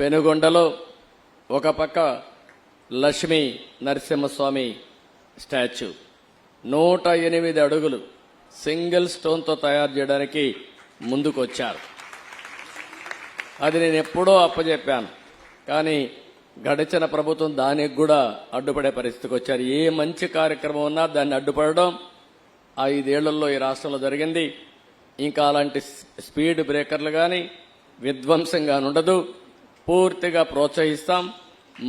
పెనుగొండలో ఒక పక్క లక్ష్మీ నరసింహస్వామి స్టాచ్యూ. నూట ఎనిమిది అడుగులు సింగిల్ స్టోన్తో తయారు చేయడానికి ముందుకొచ్చారు. అది నేను ఎప్పుడో అప్పచెప్పాను కానీ గడిచిన ప్రభుత్వం దానికి కూడా అడ్డుపడే పరిస్థితికి వచ్చారు. ఏ మంచి కార్యక్రమం ఉన్నా దాన్ని అడ్డుపడడం ఐదేళ్ళలో ఈ రాష్ట్రంలో జరిగింది. ఇంకా అలాంటి స్పీడ్ బ్రేకర్లు కానీ విధ్వంసంగా ఉండదు. పూర్తిగా ప్రోత్సహిస్తాం.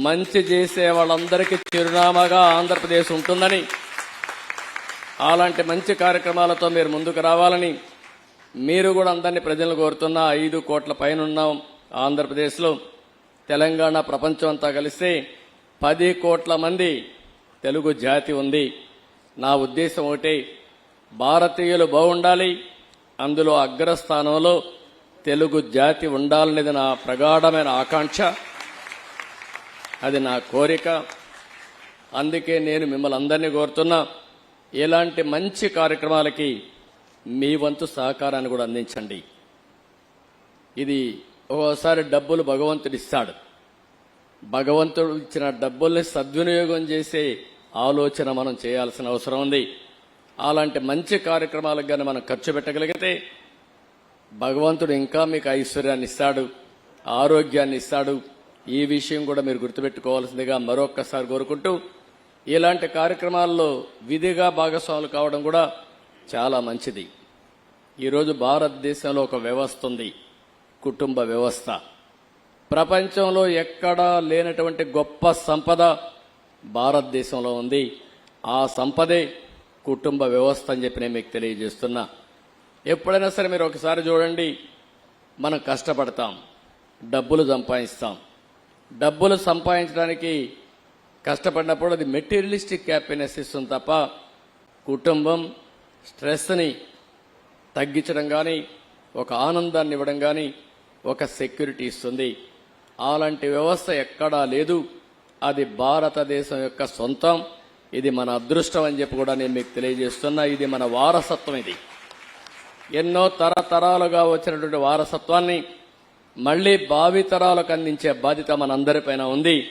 మంచి చేసే వాళ్ళందరికీ చిరునామాగా ఆంధ్రప్రదేశ్ ఉంటుందని అలాంటి మంచి కార్యక్రమాలతో మీరు ముందుకు రావాలని మీరు కూడా అందరినీ ప్రజలను కోరుతున్న ఐదు కోట్ల పైన ఉన్నాం ఆంధ్రప్రదేశ్లో తెలంగాణ ప్రపంచం అంతా కలిస్తే పది కోట్ల మంది తెలుగు జాతి ఉంది. నా ఉద్దేశం ఒకటి భారతీయులు బాగుండాలి అందులో అగ్రస్థానంలో తెలుగు జాతి ఉండాలనేది నా ప్రగాఢమైన ఆకాంక్ష. అది నా కోరిక. అందుకే నేను మిమ్మల్ని అందరినీ కోరుతున్నా ఇలాంటి మంచి కార్యక్రమాలకి మీ వంతు సహకారాన్ని కూడా అందించండి. ఇది ఒక్కోసారి డబ్బులు భగవంతుడు ఇస్తాడు. భగవంతుడు ఇచ్చిన డబ్బుల్ని సద్వినియోగం చేసే ఆలోచన మనం చేయాల్సిన అవసరం ఉంది. అలాంటి మంచి కార్యక్రమాలకు కానీ మనం ఖర్చు పెట్టగలిగితే భగవంతుడు ఇంకా మీకు ఐశ్వర్యాన్ని ఇస్తాడు ఆరోగ్యాన్ని ఇస్తాడు. ఈ విషయం కూడా మీరు గుర్తుపెట్టుకోవాల్సిందిగా మరొక్కసారి కోరుకుంటూ ఇలాంటి కార్యక్రమాల్లో విధిగా భాగస్వాములు కావడం కూడా చాలా మంచిది. ఈరోజు భారతదేశంలో ఒక వ్యవస్థ ఉంది కుటుంబ వ్యవస్థ. ప్రపంచంలో ఎక్కడా లేనటువంటి గొప్ప సంపద భారతదేశంలో ఉంది. ఆ సంపదే కుటుంబ వ్యవస్థ అని చెప్పి నేను మీకు తెలియజేస్తున్నా. ఎప్పుడైనా సరే మీరు ఒకసారి చూడండి. మనం కష్టపడతాం. డబ్బులు సంపాదిస్తాం. డబ్బులు సంపాదించడానికి కష్టపడినప్పుడు అది మెటీరియలిస్టిక్ హ్యాపీనెస్ ఇస్తుంది తప్ప కుటుంబం స్ట్రెస్ని తగ్గించడం కానీ ఒక ఆనందాన్ని ఇవ్వడం కానీ ఒక సెక్యూరిటీ ఇస్తుంది. అలాంటి వ్యవస్థ ఎక్కడా లేదు. అది భారతదేశం యొక్క సొంతం. ఇది మన అదృష్టం అని చెప్పి కూడా నేను మీకు తెలియజేస్తున్నా. ఇది మన వారసత్వం ఇది. ఎన్నో తరతరాలుగా వచ్చినటువంటి వారసత్వాన్ని మళ్ళీ భావితరాలకు అందించే బాధ్యత మనందరిపైన ఉంది.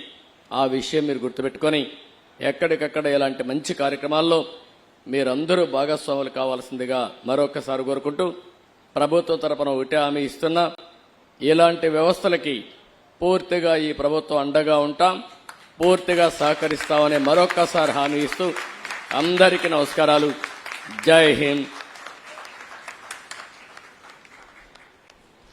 ఆ విషయం మీరు గుర్తుపెట్టుకొని ఎక్కడికక్కడ ఇలాంటి మంచి కార్యక్రమాల్లో మీరందరూ భాగస్వాములు కావాల్సిందిగా మరొకసారి కోరుకుంటూ ప్రభుత్వం తరపున ఒకటే హామీ ఇస్తున్నా ఇలాంటి వ్యవస్థలకి పూర్తిగా ఈ ప్రభుత్వం అండగా ఉంటాం పూర్తిగా సహకరిస్తామని మరొక్కసారి హామీ ఇస్తూ అందరికీ నమస్కారాలు. జై హింద్.